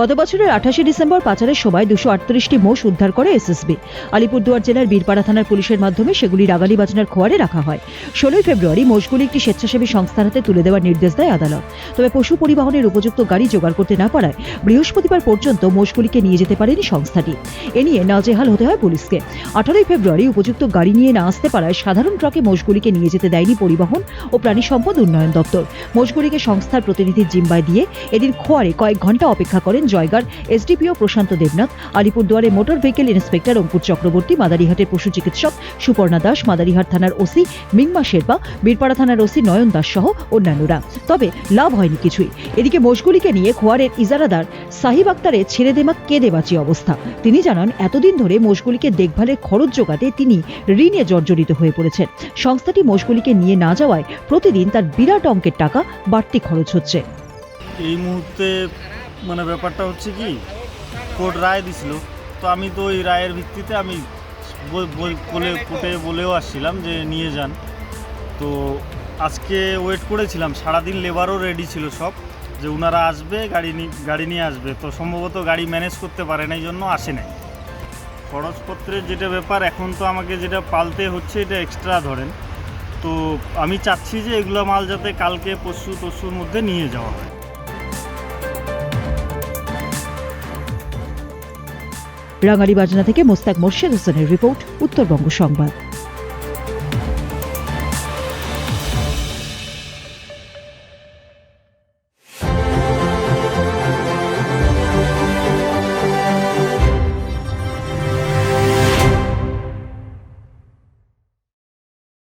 গত বছরের আঠাশে ডিসেম্বর পাচারের সময় দুশো আটত্রিশটি মোষ উদ্ধার করে এসএসবি। আলিপুরদুয়ার জেলার বীরপাড়া থানার পুলিশের মাধ্যমে সেগুলি রাগালি বাজনার খোয়ারে রাখা হয়। ষোলোই ফেব্রুয়ারি মোষগুলি একটি স্বেচ্ছাসেবী সংস্থার হাতে তুলে দেওয়ার নির্দেশ দেয় আদালত। তবে পশু পরিবহনের উপযুক্ত গাড়ি জোগাড় করতে না পারায় বৃহস্পতিবার পর্যন্ত মোষগুলিকে নিয়ে যেতে পারেনি সংস্থাটি। এ নিয়ে নাজেহাল হতে হয় পুলিশকে। আঠারোই ফেব্রুয়ারি উপযুক্ত গাড়ি নিয়ে না আসতে পারায় সাধারণ ট্রাকে মোষগুলিকে নিয়ে যেতে দেয়নি পরিবহন ও প্রাণী সম্পদ উন্নয়ন দপ্তর। মোষগুলিকে সংস্থার প্রতিনিধির জিম্বায় দিয়ে এদিন খোয়ারে কয়েক ঘণ্টা অপেক্ষা করেন জয়গার এসডিপিও প্রশান্ত Debnath আলিপুরদুয়ারে motor vehicle inspector Ankur Chakraborty, মাদারিহাটের পশু চিকিৎসক সুপর্ণা দাস, মাদারিহাট থানার ওসি মিংমা শেরপা, বীরপাড়া থানার ওসি নয়ন দাস সহ অন্যান্যরা। তবে লাভ হয়নি কিছুই। এদিকে মোষগুলিকে নিয়ে খোয়ারের ইজারাদার সাহিব আক্তারের ছেড়ে দেমা কেঁদে বাঁচি অবস্থা। তিনি জানান, এতদিন ধরে মোষগুলিকে দেখভালের খরচ জোগাতে তিনি ঋণে জর্জরিত হয়ে পড়েছেন। সংস্থাটি মোষগুলিকে নিয়ে না যাওয়ায় প্রতিদিন তার বিরাট অঙ্কের টাকা বাড়তি খরচ হচ্ছে। এই মুহূর্তে মানে ব্যাপারটা হচ্ছে কি, কোর্ট রায় দিছিল। তো আমি তো ওই রায়ের ভিত্তিতে আমি বল- কোর্টে বলেও আসছিলাম যে নিয়ে যান। তো আজকে ওয়েট করেছিলাম, সারাদিন লেবারও রেডি ছিল সব, যে ওনারা আসবে, গাড়ি নি, গাড়ি নিয়ে আসবে। তো সম্ভবত গাড়ি ম্যানেজ করতে পারে না এই জন্য আসে নাই। খরচপত্রের যেটা ব্যাপার, এখন তো আমাকে যেটা পালতে হচ্ছে, এটা এক্সট্রা ধরেন। তো আমি চাচ্ছি যে এগুলো মাল যাতে কালকে, পরশু তরশুর মধ্যে নিয়ে যাওয়া হয়। রাঙালি বাজনা থেকে মোস্তাক মোর্শেদ হোসেনের রিপোর্ট উত্তরবঙ্গ সংবাদ।